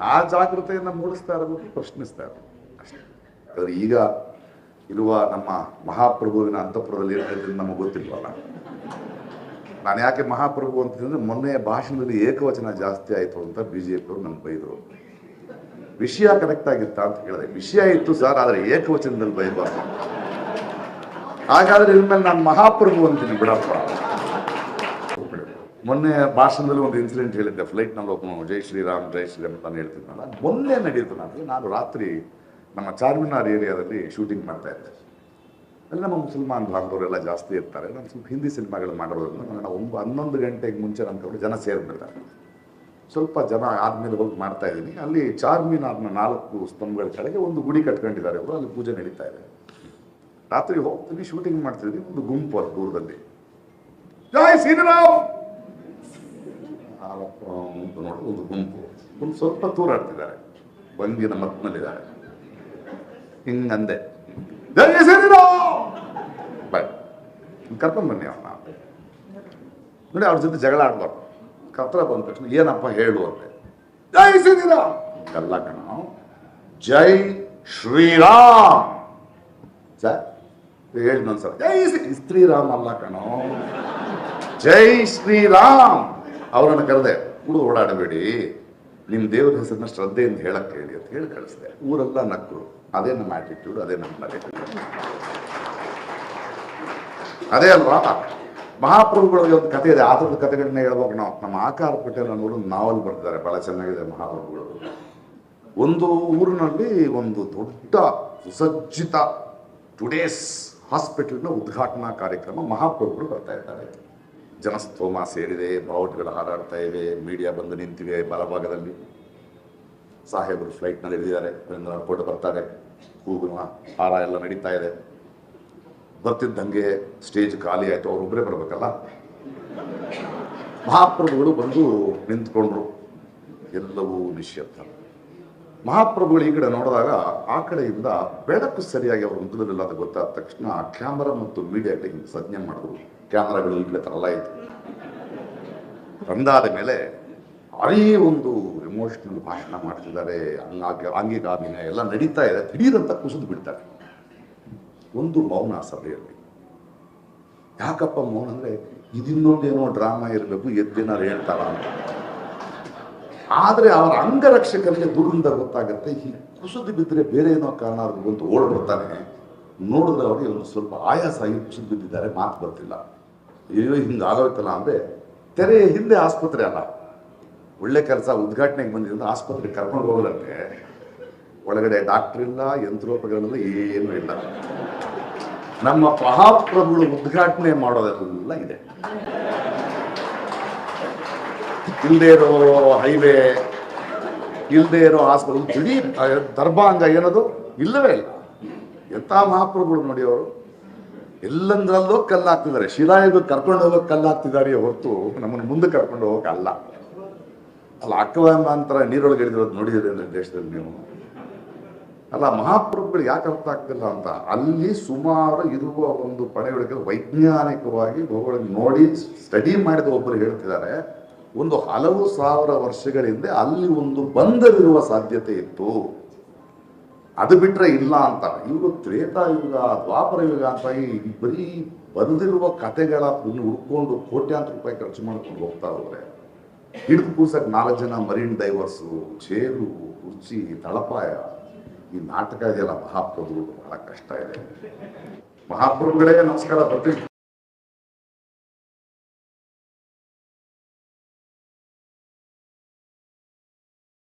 ಆ ಜಾಗೃತೆಯನ್ನು ಮೂಡಿಸ್ತಾ ಇರೋದು ಪ್ರಶ್ನಿಸ್ತಾ ಇರೋದು. ಅಷ್ಟೇ. ಈಗ ಇರುವ ನಮ್ಮ ಮಹಾಪ್ರಭುವಿನ ಅಂತಃಪುರದಲ್ಲಿ ಏನಿದೆ ನಮಗೆ ಗೊತ್ತಿಲ್ವಲ್ಲ. ನಾನು ಯಾಕೆ ಮಹಾಪ್ರಭು ಅಂತಂದ್ರೆ ಮೊನ್ನೆ ಭಾಷಣದಲ್ಲಿ ಏಕವಚನ ಜಾಸ್ತಿ ಆಯಿತು ಅಂತ ಬಿ ಜೆ ಪಿಯವರು ನನಗೆ ಬೈದರು. ವಿಷಯ ಕರೆಕ್ಟ್ ಆಗಿತ್ತಾ ಅಂತ ಕೇಳಿದೆ ವಿಷಯ ಇತ್ತು ಸರ್, ಆದರೆ ಏಕವಚನದಲ್ಲಿ ಬೈಬಾರ್ದು. ಹಾಗಾದ್ರೆ ಮೇಲೆ ನಾನು ಮಹಾಪ್ರಭು ಅಂತೀನಿ ಬಿಡಪ್ಪ. ಮೊನ್ನೆ ಭಾಷಣದಲ್ಲಿ ಒಂದು ಇನ್ಸಿಡೆಂಟ್ ಹೇಳಿದ್ದೆ ಫ್ಲೈಟ್ನಲ್ಲಿ ಒಬ್ಬನು ಜೈ ಶ್ರೀರಾಮ್ ಜೈ ಶ್ರೀರಾಮ್ ಅಂತ ಹೇಳ್ತಿದ್ನಲ್ಲ ಮೊನ್ನೆ ನಡೀತು. ನನಗೆ ನಾನು ರಾತ್ರಿ ನಮ್ಮ ಚಾರ್ಮಿನಾರ್ ಏರಿಯಾದಲ್ಲಿ ಶೂಟಿಂಗ್ ಮಾಡ್ತಾ ಇದ್ದೆ. ಅಲ್ಲಿ ನಮ್ಮ ಮುಸಲ್ಮಾನ್ ಬಾಂಧವರೆಲ್ಲ ಜಾಸ್ತಿ ಇರ್ತಾರೆ. ನಾನು ಸ್ವಲ್ಪ ಹಿಂದಿ ಸಿನಿಮಾಗಳು ಮಾಡೋದ್ರಿಂದ ನನ್ನ ಒಂಬ ಹನ್ನೊಂದು ಗಂಟೆಗೆ ಮುಂಚೆ ನನ್ನ ಕಡೆ ಜನ ಸೇರಿಬಿಡ್ತಾರೆ. ಸ್ವಲ್ಪ ಜನ ಆದ್ಮೇಲೆ ಹೋಗಿ ಮಾಡ್ತಾ ಇದ್ದೀನಿ. ಅಲ್ಲಿ ಚಾರ್ಮಿನಾರ್ನ ನಾಲ್ಕು ಸ್ತಂಭಗಳ ಕೆಳಗೆ ಒಂದು ಗುಡಿ ಕಟ್ಕೊಂಡಿದ್ದಾರೆ ಅವರು. ಅಲ್ಲಿ ಪೂಜೆ ನಡೀತಾ ಇದೆ. ರಾತ್ರಿ ಹೋಗ್ತೀವಿ ಶೂಟಿಂಗ್ ಮಾಡ್ತಿದ್ವಿ. ಒಂದು ಗುಂಪು ಅದು ದೂರದಲ್ಲಿ. ಜೈ ಆಲಪ್ಪ ಅಂತ ನೋಡಿ ಒಂದು ಗುಂಪು ಒಂದು ಸ್ವಲ್ಪ ತೂರಾಡ್ತಿದ್ದಾರೆ ಬಂಗಿನ ಮತ್ನಲ್ಲಿದ್ದಾರೆ. ಹಿಂಗಂದೆ. ಜೈ ಬಟ್ ಕರ್ಕೊಂಡ್ ಬನ್ನಿ ಅವನ್ನ ನೋಡಿ ಅವ್ರ ಜೊತೆ ಜಗಳ ಆಡ್ಬಾರ್ದು. ಕತ್ರ ಬಂದ ತಕ್ಷಣ ಏನಪ್ಪ ಹೇಳು ಅಂತೆ. ಜೈ ಶ್ರೀರಾಮ್! ಕಣ. ಜೈ ಶ್ರೀರಾಮ್! ಸರ್ ಹೇಳಿ ಸಲ ಜೈ ಶ್ರೀರಾಮ್ ಅಲ್ಲ ಕಣೋ. ಜೈ ಶ್ರೀರಾಮ್! ಅವರನ್ನು ಕರೆದೆ, ಹುಡುಗ ಓಡಾಡಬೇಡಿ ನಿಮ್ಮ ದೇವರ ಹೆಸರನ್ನ ಶ್ರದ್ಧೆಯಿಂದ ಹೇಳಕ್ಕೆ ಹೇಳಿ ಅಂತ ಹೇಳಿ ಕಳಿಸಿದೆ. ಊರೆಲ್ಲ ನಕ್ಕು, ಅದೇ ನಮ್ಮ ಆಟಿಟ್ಯೂಡ್ ಅದೇ ನಮ್ಮ ಅದೇ ಅಲ್ವಾ? ಮಹಾಪ್ರಭುಗಳಿಗೆ ಒಂದು ಕಥೆ ಇದೆ ಆ ಥರದ ಕಥೆಗಳನ್ನ ಹೇಳ್ಬೇಕು ನಾವು. ನಮ್ಮ ಆಕಾರ ಪಟೇಲ್ ಅನ್ನೋರು ನಾವಲ್ ಬರ್ತಾರೆ, ಬಹಳ ಚೆನ್ನಾಗಿದೆ ಮಹಾಪ್ರಭುಗಳು. ಒಂದು ಊರಿನಲ್ಲಿ ಒಂದು ದೊಡ್ಡ ಸುಸಜ್ಜಿತ ಟುಡೇಸ್ ಹಾಸ್ಪಿಟಲ್ನ ಉದ್ಘಾಟನಾ ಕಾರ್ಯಕ್ರಮ ಮಹಾಪ್ರಭುಗಳು ಬರ್ತಾ ಇದ್ದಾರೆ. ಜನಸ್ತೋಮ ಸೇರಿದೆ, ಬಾವುಟಗಳು ಹಾರಾಡ್ತಾ ಇವೆ ಮೀಡಿಯಾ ಬಂದು ನಿಂತಿವೆ ಬಲಭಾಗದಲ್ಲಿ. ಸಾಹೇಬರು ಫ್ಲೈಟ್ನಲ್ಲಿ ಇಳಿದಿದ್ದಾರೆ ಫೋಟೋ ಬರ್ತಾರೆ. ಕೂಗುವ ಹಾರ ಎಲ್ಲ ನಡೀತಾ ಇದೆ. ಬರ್ತಿದ್ದಂಗೆ ಸ್ಟೇಜ್ ಖಾಲಿ ಆಯಿತು ಅವರೊಬ್ಬರೇ ಬರಬೇಕಲ್ಲ? ಮಹಾಪ್ರಭುಗಳು ಬಂದು ನಿಂತ್ಕೊಂಡ್ರು. ಎಲ್ಲವೂ ನಿಶ್ಶಬ್ದ ಮಹಾಪ್ರಭುಗಳು ಈ ಕಡೆ ನೋಡಿದಾಗ ಆ ಕಡೆಯಿಂದ ಬೆಳಕು ಸರಿಯಾಗಿ ಅವರು ಮುಗಿದಿಲ್ಲ ಅಂತ ಗೊತ್ತಾದ ತಕ್ಷಣ ಕ್ಯಾಮರಾ ಮತ್ತು ಮೀಡಿಯಾಗಳಿಗೆ ಹಿಂಗೆ ಸಜ್ಞೆ ಮಾಡಿದ್ರು. ಕ್ಯಾಮರಾಗಳು ಈ ಕಡೆ ತರಲ್ಲ ಇತ್ತು ಬಂದಾದ ಮೇಲೆ ಅರೇ ಒಂದು ಎಮೋಷನಲ್ ಭಾಷಣ ಮಾಡ್ತಿದ್ದಾರೆ. ಹಂಗಾಗಿ ಅಂಗಿಗಾಮಿನ ಎಲ್ಲ ನಡೀತಾ ಇದೆ. ದಿಢೀರಂತ ಕುಸಿದು ಬಿಡ್ತಾರೆ. ಒಂದು ಮೌನ ಸಭೆಯಲ್ಲಿ. ಯಾಕಪ್ಪ ಮೌನ ಅಂದರೆ ಇದಿನ್ನೊಂದೇನೋ ಡ್ರಾಮಾ ಇರಬೇಕು, ಎದ್ದೇನಾರು ಹೇಳ್ತಾರ ಅಂತ. ಆದ್ರೆ ಅವರ ಅಂಗರಕ್ಷಕರಿಗೆ ದುರ್ಗಂಧ ಗೊತ್ತಾಗುತ್ತೆ. ಹೀಗೆ ಕುಸಿದು ಬಿದ್ದರೆ ಬೇರೆ ಏನೋ ಕಾರಣ ಅಂತ ಓಡ್ ಬರ್ತಾನೆ. ನೋಡಿದ್ರೆ ಅವರಿಗೆ ಒಂದು ಸ್ವಲ್ಪ ಆಯಾಸ ಆಗಿ ಕುಸಿದು ಬಿದ್ದಿದ್ದಾರೆ, ಮಾತು ಬರ್ತಿಲ್ಲ. ಅಯ್ಯೋ ಹಿಂಗೆ ಆಗೋಯ್ತಲ್ಲ ಅಂದ್ರೆ ತೆರೆಯ ಹಿಂದೆ ಆಸ್ಪತ್ರೆ ಅಲ್ಲ. ಒಳ್ಳೆ ಕೆಲಸ, ಉದ್ಘಾಟನೆಗೆ ಬಂದಿದ್ದ ಆಸ್ಪತ್ರೆ ಕರ್ಕೊಂಡು ಹೋಗಲಂತೆ. ಒಳಗಡೆ ಡಾಕ್ಟರ್ ಇಲ್ಲ ಯಂತ್ರೋಪಕರಣ ಏನೂ ಇಲ್ಲ. ನಮ್ಮ ಮಹಾಪ್ರಭುಗಳು ಉದ್ಘಾಟನೆ ಮಾಡೋದೆಲ್ಲ ಇದೆ. ಇಲ್ಲದೆ ಇರೋ ಹೈವೇ ಇಲ್ಲದೆ ಇರೋ ಹಾಸ್ಪಿಟಲ್ ದಿಢೀರ್ ದರ್ಭಾಂಗ ಏನದು? ಇಲ್ಲವೇ ಇಲ್ಲ. ಎಂಥ ಮಹಾಪ್ರಭುಗಳು ನೋಡಿ ಅವರು. ಎಲ್ಲಂದ್ರಲ್ಲೋ ಕಲ್ಲು ಹಾಕ್ತಿದ್ದಾರೆ ಕರ್ಕೊಂಡು ಹೋಗೋಕೆ ಕಲ್ಲು ಹೊರತು ನಮ್ಮನ್ನು ಮುಂದೆ ಕರ್ಕೊಂಡು ಹೋಗೋಕೆ ಅಲ್ಲ ಅಲ್ಲ ಅಕ್ಕವಂತರ ನೀರೊಳಗೆ ಹಿಡಿದಿರೋದು ನೋಡಿದಿರಿ ಅಂದರೆ ದೇಶದಲ್ಲಿ ನೀವು. ಅಲ್ಲ, ಮಹಾಪ್ರಭುಗಳು ಯಾಕೆ ಅರ್ಥ ಆಗ್ತಿಲ್ಲ ಅಂತ. ಅಲ್ಲಿ ಸುಮಾರು ಇರುವ ಒಂದು ಪಡೆಯೊಳಗೆ ವೈಜ್ಞಾನಿಕವಾಗಿ ಭೂಗೋಳ ನೋಡಿ ಸ್ಟಡಿ ಮಾಡಿದ ಒಬ್ಬರು ಹೇಳ್ತಿದ್ದಾರೆ. ಒಂದು ಹಲವು ಸಾವಿರ ವರ್ಷಗಳ ಹಿಂದೆ ಅಲ್ಲಿ ಒಂದು ಬಂಧವಿರುವ ಸಾಧ್ಯತೆ ಇತ್ತು. ಅದು ಬಿಟ್ರೆ ಇಲ್ಲ ಅಂತ ಇವರು ತ್ರೇತಾಯುಗ ದ್ವಾಪರ ಯುಗ ಅಂತ ಈ ಬರೀ ಬರೆದಿರುವ ಕತೆಗಳ ಹುಡ್ಕೊಂಡು ಕೋಟ್ಯಾಂತರ ರೂಪಾಯಿ ಖರ್ಚು ಮಾಡ್ಕೊಂಡು ಹೋಗ್ತಾ ಹೋದ್ರೆ ಹಿಡಿದು ಕೂಸಕ್ಕೆ ನಾಲ್ಕು ಜನ ಮರೀನ್ ಡೈವರ್ಸು ಚೇರು ಕುರ್ಚಿ, ತಳಪಾಯ, ಈ ನಾಟಕ ಇದೆಯಲ್ಲ ಮಹಾಪ್ರಭು ಬಹಳ ಕಷ್ಟ ಇದೆ. ಮಹಾಪ್ರಭುಗಳೇ ನಮಸ್ಕಾರ ಬರ್ತೀನಿ